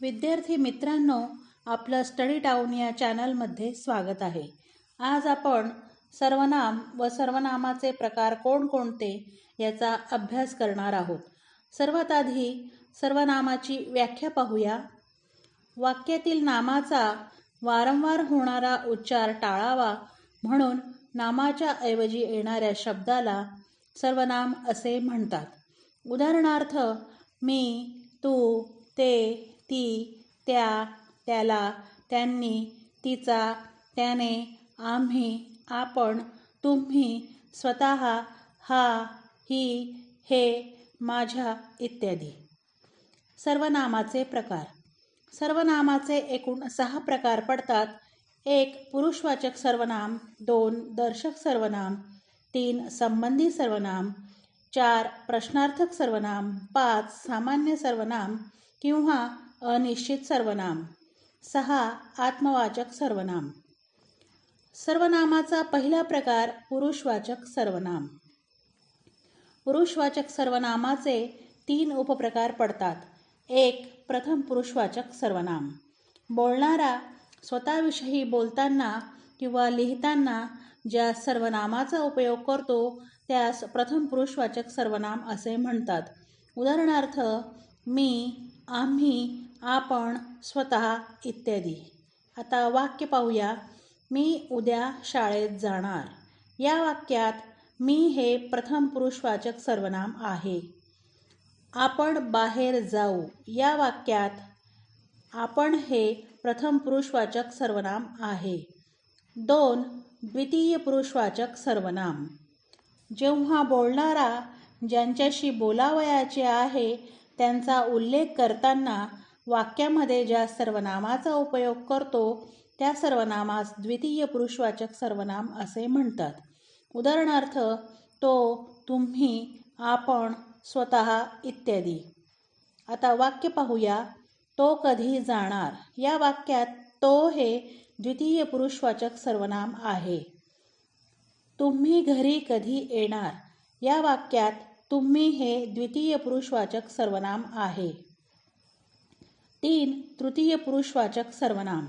विद्यार्थी मित्रांनो आपलं स्टडी टाऊन या चॅनलमध्ये स्वागत आहे. आज आपण सर्वनाम व सर्वनामाचे प्रकार कोणकोणते याचा अभ्यास करणार आहोत. सर्वात आधी सर्वनामाची व्याख्या पाहूया. वाक्यातील नामाचा वारंवार होणारा उच्चार टाळावा म्हणून नामाच्या ऐवजी येणाऱ्या शब्दाला सर्वनाम असे म्हणतात. उदाहरणार्थ मी तू ते ती त्या त्याला त्यांनी तिचा त्याने आम्ही आपण तुम्ही स्वतः हा ही हे माझ्या इत्यादी. सर्वनामाचे प्रकार. सर्वनामाचे एकूण सहा प्रकार पडतात. एक पुरुषवाचक सर्वनाम दोन दर्शक सर्वनाम तीन संबंधी सर्वनाम चार प्रश्नार्थक सर्वनाम पाच सामान्य सर्वनाम किंवा अनिश्चित सर्वनाम. सहा आत्मवाचक सर्वनाम. सर्वनामाचा पहिला प्रकार पुरुषवाचक सर्वनाम. पुरुषवाचक सर्वनामाचे तीन उपप्रकार पडतात. एक प्रथम पुरुषवाचक सर्वनाम. बोलणारा स्वतःविषयी बोलताना किंवा लिहिताना ज्या सर्वनामाचा उपयोग करतो त्यास प्रथम पुरुषवाचक सर्वनाम असे म्हणतात. उदाहरणार्थ मी आम्ही आपण स्वतः इत्यादी. आता वाक्य पाहूया. मी उद्या शाळेत जाणार. या वाक्यात मी हे प्रथम पुरुषवाचक सर्वनाम आहे. आपण बाहेर जाऊ. या वाक्यात आपण हे प्रथम पुरुषवाचक सर्वनाम आहे. दोन द्वितीय पुरुषवाचक सर्वनाम. जेव्हा बोलणारा ज्यांच्याशी बोलावयाचे आहे त्यांचा उल्लेख करताना वाक्यामध्ये ज्या सर्वनामाचा उपयोग करतो त्या सर्वनामास द्वितीय पुरुषवाचक सर्वनाम असे म्हणतात. उदाहरणार्थ तो तुम्ही आपण स्वतः इत्यादी. आता वाक्य पाहूया. तो कधी जाणार? या वाक्यात तो हे द्वितीय पुरुषवाचक सर्वनाम आहे. तुम्ही घरी कधी येणार? या वाक्यात तुम्ही हे द्वितीय पुरुषवाचक सर्वनाम आहे. तीन तृतीय पुरुषवाचक सर्वनाम.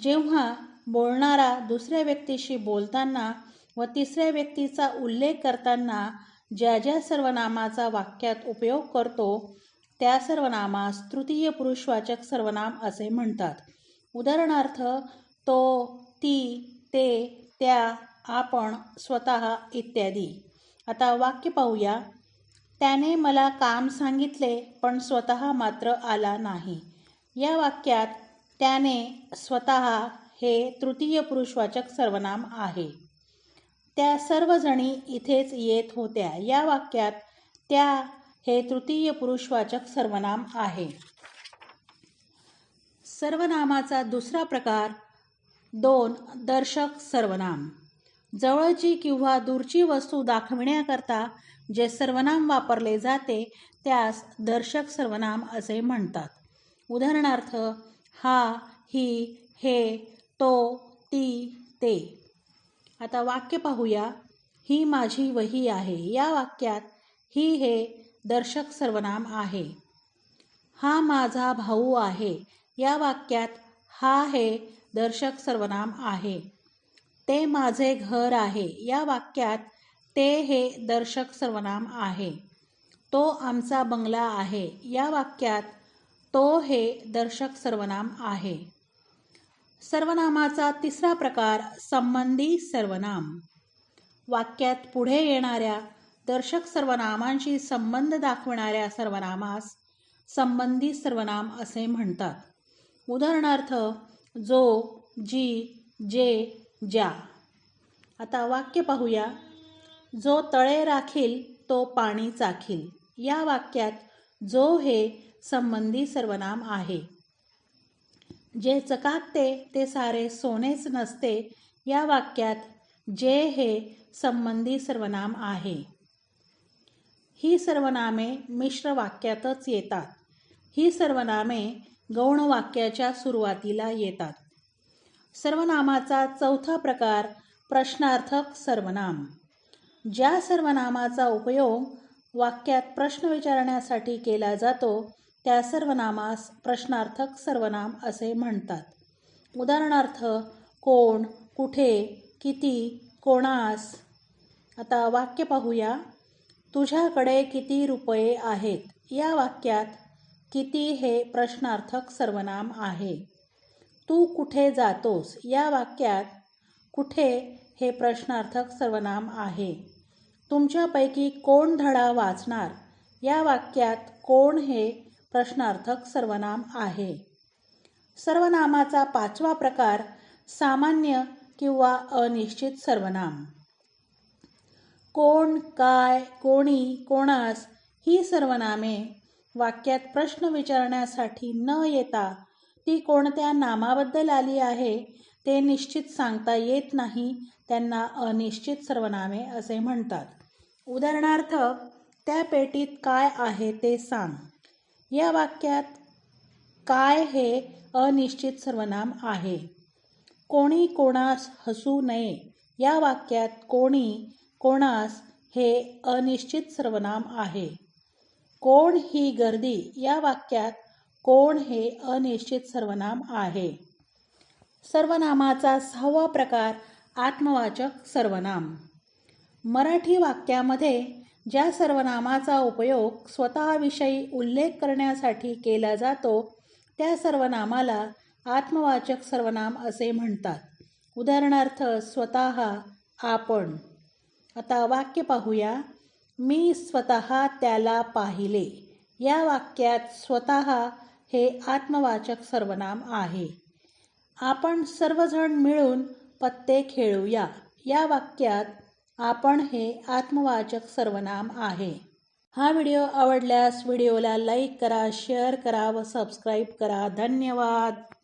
जेव्हा बोलणारा दुसऱ्या व्यक्तीशी बोलताना व तिसऱ्या व्यक्तीचा उल्लेख करताना ज्या ज्या सर्वनामाचा वाक्यात उपयोग करतो त्या सर्वनामास तृतीय पुरुषवाचक सर्वनाम असे म्हणतात. उदाहरणार्थ तो ती ते त्या आपण स्वतः इत्यादी. आता वाक्य पाहूया. त्याने मला काम सांगितले पण स्वतः मात्र आला नाही. या वाक्यात त्याने स्वतः हे तृतीय पुरुषवाचक सर्वनाम आहे. त्या सर्वजणी इथेच येत होत्या. या वाक्यात त्या हे तृतीय पुरुषवाचक सर्वनाम आहे. सर्वनामाचा दुसरा प्रकार दोन दर्शक सर्वनाम. जवळची किंवा दूरची वस्तू दाखविण्याकरता जे सर्वनाम वापरले जाते त्यास दर्शक सर्वनाम असे म्हणतात. उदाहरणार्थ हा ही हे तो ती ते. आता वाक्य पाहूया. ही माझी वही आहे. या वाक्यात ही हे दर्शक सर्वनाम आहे. हा माझा भाऊ आहे. या वाक्यात हा हे दर्शक सर्वनाम आहे. ते माझे घर आहे. या वाक्यात ते हे दर्शक सर्वनाम आहे. तो आमचा बंगला आहे. या वाक्यात तो हे दर्शक सर्वनाम आहे. सर्वनामाचा तिसरा प्रकार संबंधी सर्वनाम. वाक्यात पुढे येणाऱ्या दर्शक सर्वनामांशी संबंध दाखविणाऱ्या सर्वनामास संबंधी सर्वनाम असे म्हणतात. उदाहरणार्थ जो जी जे ज्या. आता वाक्य पाहूया. जो तळे राखील तो पाणी चाखील. या वाक्यात जो हे संबंधी सर्वनाम आहे. जे चकाकते ते सारे सोनेच नसते या वाक्यात जे हे संबंधी सर्वनाम आहे. ही सर्वनामे मिश्र वाक्यातच येतात. ही सर्वनामे गौण वाक्याच्या सुरुवातीला येतात. सर्वनामाचा चौथा प्रकार प्रश्नार्थक सर्वनाम. ज्या सर्वनामाचा उपयोग वाक्यात प्रश्न विचारण्यासाठी केला जातो त्या सर्वनामास प्रश्नार्थक सर्वनाम असे म्हणतात. उदाहरणार्थ कोण कुठे किती कोणास? आता वाक्य पाहूया. तुझ्याकडे किती रुपये आहेत? या वाक्यात किती हे प्रश्नार्थक सर्वनाम आहे? तू कुठे जातोस? या वाक्यात कुठे हे प्रश्नार्थक सर्वनाम आहे? तुमच्यापैकी कोण धडा वाचणार? या वाक्यात कोण हे प्रश्नार्थक सर्वनाम आहे? सर्वनामाचा पाचवा प्रकार सामान्य किंवा अनिश्चित सर्वनाम. कोण काय कोणी कोणास ही सर्वनामे वाक्यात प्रश्न विचारण्यासाठी न येता ती कोणत्या नामाबद्दल आली आहे ते निश्चित सांगता येत नाही त्यांना अनिश्चित सर्वनामे असे म्हणतात. उदाहरणार्थ त्या पेटीत काय आहे ते सांग. या वाक्यात काय हे अनिश्चित सर्वनाम आहे. कोणी कोणास हसू नये. या वाक्यात कोणी कोणास हे अनिश्चित सर्वनाम आहे. कोण ही गर्दी या वाक्यात कोण हे अनिश्चित सर्वनाम आहे. सर्वनामाचा सहावा प्रकार आत्मवाचक सर्वनाम. मराठी वाक्यामध्ये ज्या सर्वनामाचा उपयोग स्वतःविषयी उल्लेख करण्यासाठी केला जातो त्या सर्वनामाला आत्मवाचक सर्वनाम असे म्हणतात. उदाहरणार्थ स्वतः आपण. आता वाक्य पाहूया. मी स्वतः त्याला पाहिले. या वाक्यात स्वतः हे आत्मवाचक सर्वनाम आहे. आपण सर्वजण मिळून पत्ते खेळूया. या वाक्यात आपण हे आत्मवाचक सर्वनाम आहे. हा व्हिडिओ आवडल्यास व्हिडिओला लाईक करा शेअर करा व सबस्क्राईब करा. धन्यवाद.